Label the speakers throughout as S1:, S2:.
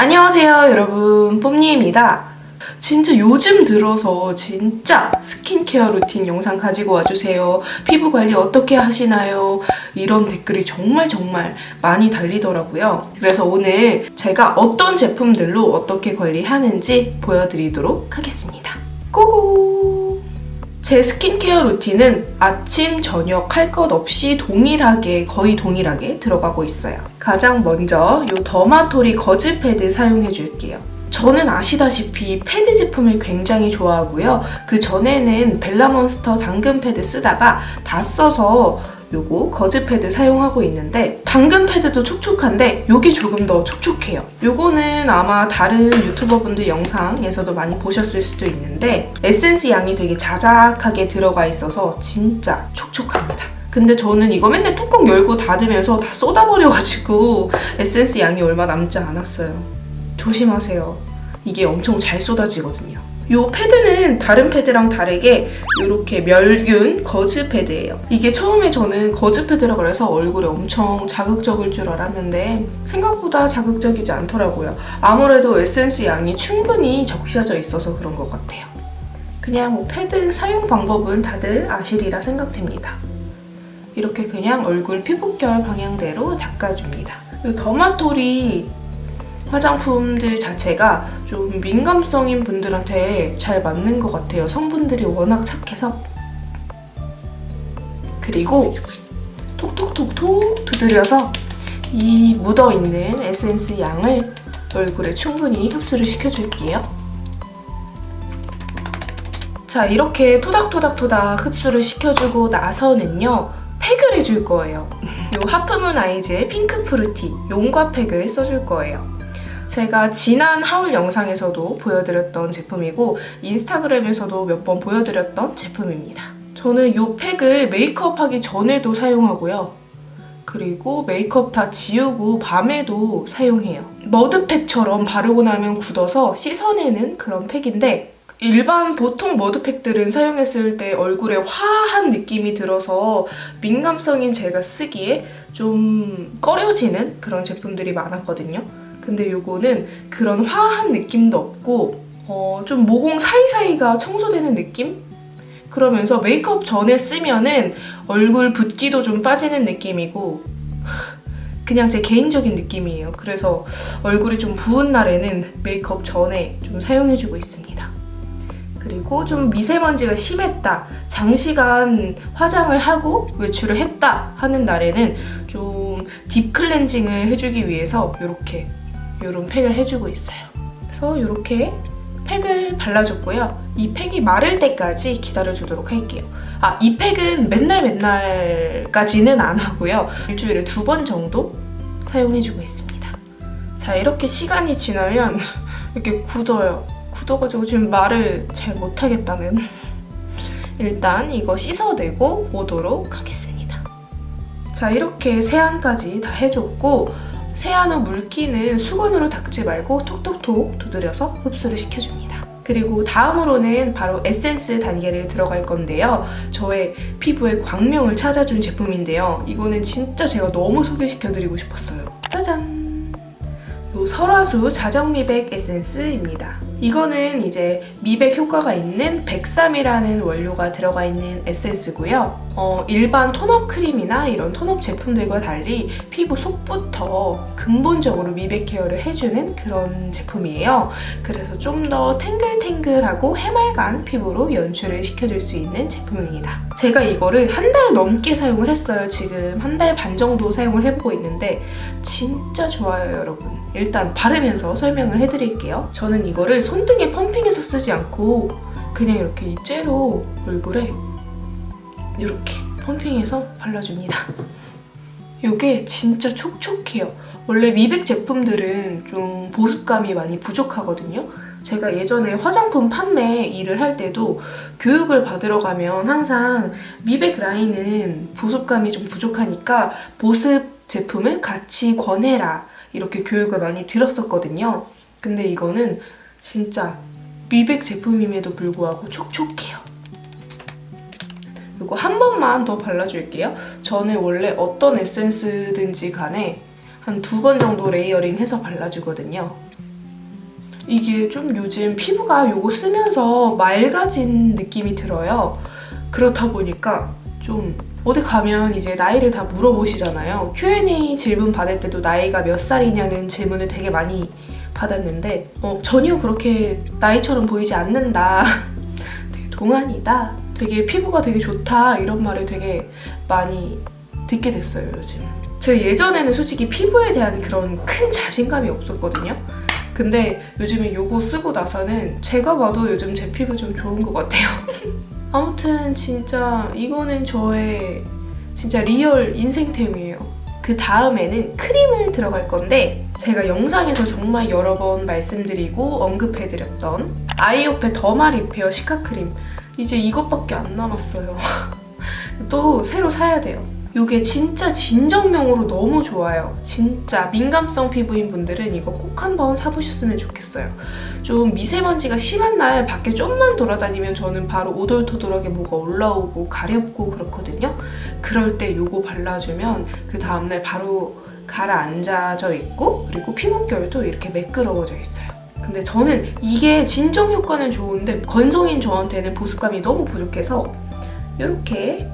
S1: 안녕하세요 여러분. 뽐니입니다. 진짜 요즘 들어서 진짜 스킨케어 루틴 영상 가지고 와주세요. 피부 관리 어떻게 하시나요? 이런 댓글이 정말 정말 많이 달리더라고요. 그래서 오늘 제가 어떤 제품들로 어떻게 관리하는지 보여드리도록 하겠습니다. 고고 제 스킨케어 루틴은 아침, 저녁 할 것 없이 동일하게, 거의 동일하게 들어가고 있어요. 가장 먼저 이 더마토리 거즈 패드 사용해 줄게요. 저는 아시다시피 패드 제품을 굉장히 좋아하고요. 그 전에는 벨라몬스터 당근 패드 쓰다가 다 써서 요거 거즈 패드 사용하고 있는데 당근 패드도 촉촉한데 요게 조금 더 촉촉해요. 요거는 아마 다른 유튜버분들 영상에서도 많이 보셨을 수도 있는데 에센스 양이 되게 자작하게 들어가 있어서 진짜 촉촉합니다. 근데 저는 이거 맨날 뚜껑 열고 닫으면서 다 쏟아버려가지고 에센스 양이 얼마 남지 않았어요. 조심하세요. 이게 엄청 잘 쏟아지거든요. 이 패드는 다른 패드랑 다르게 이렇게 멸균 거즈 패드예요. 이게 처음에 저는 거즈 패드라 그래서 얼굴에 엄청 자극적일 줄 알았는데 생각보다 자극적이지 않더라고요. 아무래도 에센스 양이 충분히 적셔져 있어서 그런 것 같아요. 그냥 뭐 패드 사용 방법은 다들 아시리라 생각됩니다. 이렇게 그냥 얼굴 피부결 방향대로 닦아줍니다. 이 더마토리 화장품들 자체가 좀 민감성인 분들한테 잘 맞는 것 같아요. 성분들이 워낙 착해서. 그리고 톡톡톡톡 두드려서 이 묻어있는 에센스 양을 얼굴에 충분히 흡수를 시켜줄게요. 자, 이렇게 토닥토닥토닥 흡수를 시켜주고 나서는요, 팩을 해줄 거예요. 요 하프문 아이즈의 핑크 프루티 용과 팩을 써줄 거예요. 제가 지난 하울 영상에서도 보여드렸던 제품이고 인스타그램에서도 몇 번 보여드렸던 제품입니다. 저는 이 팩을 메이크업 하기 전에도 사용하고요. 그리고 메이크업 다 지우고 밤에도 사용해요. 머드팩처럼 바르고 나면 굳어서 씻어내는 그런 팩인데 일반 보통 머드팩들은 사용했을 때 얼굴에 화한 느낌이 들어서 민감성인 제가 쓰기에 좀 꺼려지는 그런 제품들이 많았거든요. 근데 요거는 그런 화한 느낌도 없고 어, 좀 모공 사이사이가 청소되는 느낌? 그러면서 메이크업 전에 쓰면은 얼굴 붓기도 좀 빠지는 느낌이고 그냥 제 개인적인 느낌이에요. 그래서 얼굴이 좀 부은 날에는 메이크업 전에 좀 사용해주고 있습니다. 그리고 좀 미세먼지가 심했다, 장시간 화장을 하고 외출을 했다 하는 날에는 좀 딥 클렌징을 해주기 위해서 이렇게 이런 팩을 해주고 있어요. 그래서 이렇게 팩을 발라줬고요. 이 팩이 마를 때까지 기다려주도록 할게요. 아, 이 팩은 맨날 맨날까지는 안 하고요. 일주일에 두 번 정도 사용해주고 있습니다. 자, 이렇게 시간이 지나면 이렇게 굳어요. 굳어가지고 지금 말을 잘 못하겠다는. 일단 이거 씻어내고 오도록 하겠습니다. 자, 이렇게 세안까지 다 해줬고 세안 후 물기는 수건으로 닦지 말고 톡톡톡 두드려서 흡수를 시켜줍니다. 그리고 다음으로는 바로 에센스 단계를 들어갈 건데요. 저의 피부의 광명을 찾아준 제품인데요. 이거는 진짜 제가 너무 소개시켜드리고 싶었어요. 짜잔! 요 설화수 자정미백 에센스입니다. 이거는 이제 미백 효과가 있는 백삼이라는 원료가 들어가 있는 에센스고요. 어, 일반 톤업 크림이나 이런 톤업 제품들과 달리 피부 속부터 근본적으로 미백 케어를 해주는 그런 제품이에요. 그래서 좀 더 탱글탱글하고 해맑은 피부로 연출을 시켜줄 수 있는 제품입니다. 제가 이거를 한 달 넘게 사용을 했어요. 지금 한 달 반 정도 사용을 해보고 있는데 진짜 좋아요, 여러분. 일단 바르면서 설명을 해드릴게요. 저는 이거를 손등에 펌핑해서 쓰지 않고 그냥 이렇게 이 째로 얼굴에 이렇게 펌핑해서 발라줍니다. 이게 진짜 촉촉해요. 원래 미백 제품들은 좀 보습감이 많이 부족하거든요. 제가 예전에 화장품 판매 일을 할 때도 교육을 받으러 가면 항상 미백 라인은 보습감이 좀 부족하니까 보습 제품을 같이 권해라 이렇게 교육을 많이 들었었거든요. 근데 이거는 진짜 미백 제품임에도 불구하고 촉촉해요. 이거 한 번만 더 발라줄게요. 저는 원래 어떤 에센스든지 간에 한 두 번 정도 레이어링 해서 발라주거든요. 이게 좀 요즘 피부가 요거 쓰면서 맑아진 느낌이 들어요. 그렇다 보니까 좀 어디 가면 이제 나이를 다 물어보시잖아요. Q&A 질문 받을 때도 나이가 몇 살이냐는 질문을 되게 많이 받았는데 어, 전혀 그렇게 나이처럼 보이지 않는다. 되게 동안이다. 되게 피부가 되게 좋다. 이런 말을 되게 많이 듣게 됐어요, 요즘. 제가 예전에는 솔직히 피부에 대한 그런 큰 자신감이 없었거든요. 근데 요즘에 요거 쓰고 나서는 제가 봐도 요즘 제 피부 좀 좋은 것 같아요. 아무튼 진짜 이거는 저의 진짜 리얼 인생템이에요. 그 다음에는 크림을 들어갈 건데 제가 영상에서 정말 여러 번 말씀드리고 언급해드렸던 아이오페 더마 리페어 시카 크림 이제 이것밖에 안 남았어요. 또 새로 사야 돼요. 이게 진짜 진정용으로 너무 좋아요. 진짜 민감성 피부인 분들은 이거 꼭 한번 사보셨으면 좋겠어요. 좀 미세먼지가 심한 날 밖에 좀만 돌아다니면 저는 바로 오돌토돌하게 뭐가 올라오고 가렵고 그렇거든요. 그럴 때 이거 발라주면 그 다음날 바로 가라앉아져 있고 그리고 피부결도 이렇게 매끄러워져 있어요. 근데 저는 이게 진정 효과는 좋은데 건성인 저한테는 보습감이 너무 부족해서 이렇게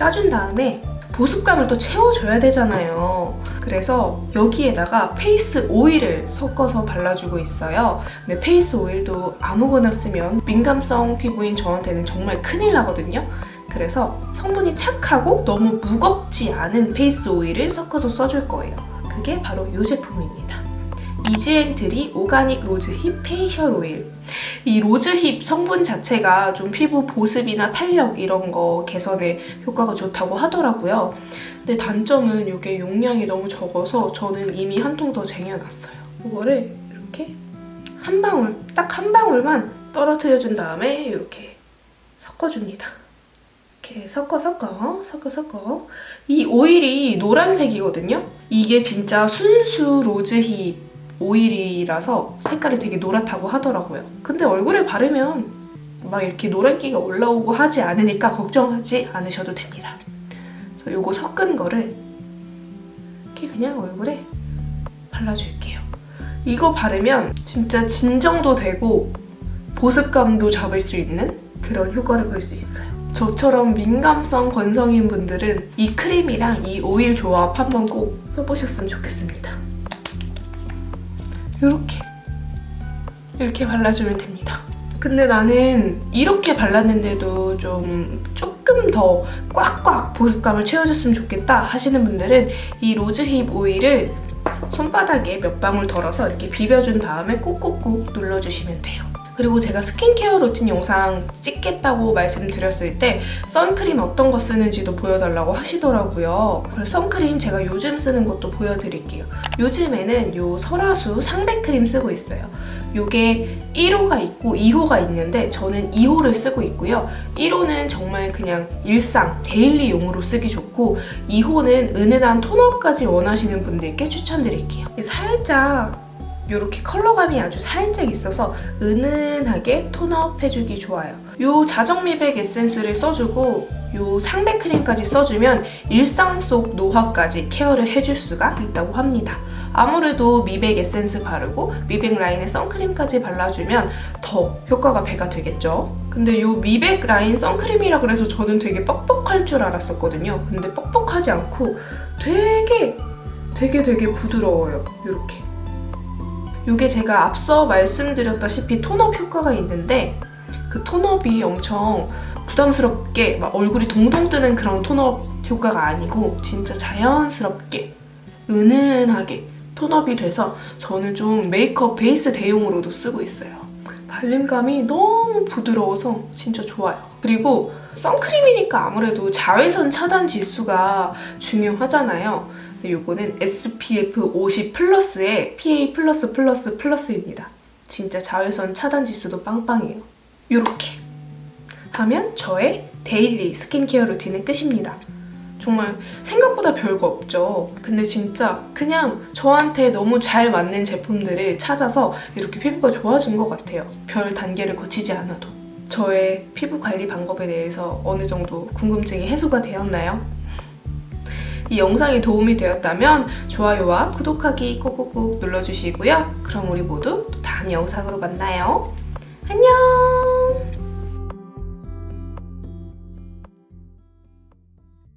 S1: 짜준 다음에 보습감을 또 채워줘야 되잖아요. 그래서 여기에다가 페이스 오일을 섞어서 발라주고 있어요. 근데 페이스 오일도 아무거나 쓰면 민감성 피부인 저한테는 정말 큰일 나거든요. 그래서 성분이 착하고 너무 무겁지 않은 페이스 오일을 섞어서 써줄 거예요. 그게 바로 이 제품입니다. 이지앤트리 오가닉 로즈힙 페이셜 오일. 이 로즈힙 성분 자체가 좀 피부 보습이나 탄력 이런 거 개선에 효과가 좋다고 하더라고요. 근데 단점은 이게 용량이 너무 적어서 저는 이미 한 통 더 쟁여놨어요. 이거를 이렇게 한 방울, 딱 한 방울만 떨어뜨려준 다음에 이렇게 섞어줍니다. 이렇게 섞어 섞어 섞어 섞어 이 오일이 노란색이거든요. 이게 진짜 순수 로즈힙 오일이라서 색깔이 되게 노랗다고 하더라고요. 근데 얼굴에 바르면 막 이렇게 노란기가 올라오고 하지 않으니까 걱정하지 않으셔도 됩니다. 그래서 요거 섞은 거를 이렇게 그냥 얼굴에 발라줄게요. 이거 바르면 진짜 진정도 되고 보습감도 잡을 수 있는 그런 효과를 볼 수 있어요. 저처럼 민감성 건성인 분들은 이 크림이랑 이 오일 조합 한번 꼭 써보셨으면 좋겠습니다. 이렇게 이렇게 발라주면 됩니다. 근데 나는 이렇게 발랐는데도 좀 조금 더 꽉꽉 보습감을 채워줬으면 좋겠다 하시는 분들은 이 로즈힙 오일을 손바닥에 몇 방울 덜어서 이렇게 비벼준 다음에 꾹꾹꾹 눌러주시면 돼요. 그리고 제가 스킨케어 루틴 영상 찍겠다고 말씀드렸을 때 선크림 어떤 거 쓰는지도 보여달라고 하시더라고요. 그래서 선크림 제가 요즘 쓰는 것도 보여드릴게요. 요즘에는 요 설화수 상백크림 쓰고 있어요. 요게 1호가 있고 2호가 있는데 저는 2호를 쓰고 있고요. 1호는 정말 그냥 일상, 데일리용으로 쓰기 좋고 2호는 은은한 톤업까지 원하시는 분들께 추천드릴게요. 살짝 이렇게 컬러감이 아주 살짝 있어서 은은하게 톤업 해주기 좋아요. 요 자정 미백 에센스를 써주고 요 상백 크림까지 써주면 일상 속 노화까지 케어를 해줄 수가 있다고 합니다. 아무래도 미백 에센스 바르고 미백 라인에 선크림까지 발라주면 더 효과가 배가 되겠죠. 근데 요 미백 라인 선크림이라 그래서 저는 되게 뻑뻑할 줄 알았었거든요. 근데 뻑뻑하지 않고 되게 되게 되게 부드러워요. 이렇게. 이게 제가 앞서 말씀드렸다시피 톤업 효과가 있는데 그 톤업이 엄청 부담스럽게 막 얼굴이 동동 뜨는 그런 톤업 효과가 아니고 진짜 자연스럽게 은은하게 톤업이 돼서 저는 좀 메이크업 베이스 대용으로도 쓰고 있어요. 발림감이 너무 부드러워서 진짜 좋아요. 그리고 선크림이니까 아무래도 자외선 차단 지수가 중요하잖아요. 요거는 SPF 50 플러스에 PA 플러스 플러스 플러스입니다. 진짜 자외선 차단 지수도 빵빵해요. 요렇게 하면 저의 데일리 스킨케어 루틴은 끝입니다. 정말 생각보다 별거 없죠. 근데 진짜 그냥 저한테 너무 잘 맞는 제품들을 찾아서 이렇게 피부가 좋아진 것 같아요. 별 단계를 거치지 않아도. 저의 피부 관리 방법에 대해서 어느 정도 궁금증이 해소가 되었나요? 이 영상이 도움이 되었다면 좋아요와 구독하기 꾹꾹꾹 눌러주시고요. 그럼 우리 모두 또 다음 영상으로 만나요. 안녕!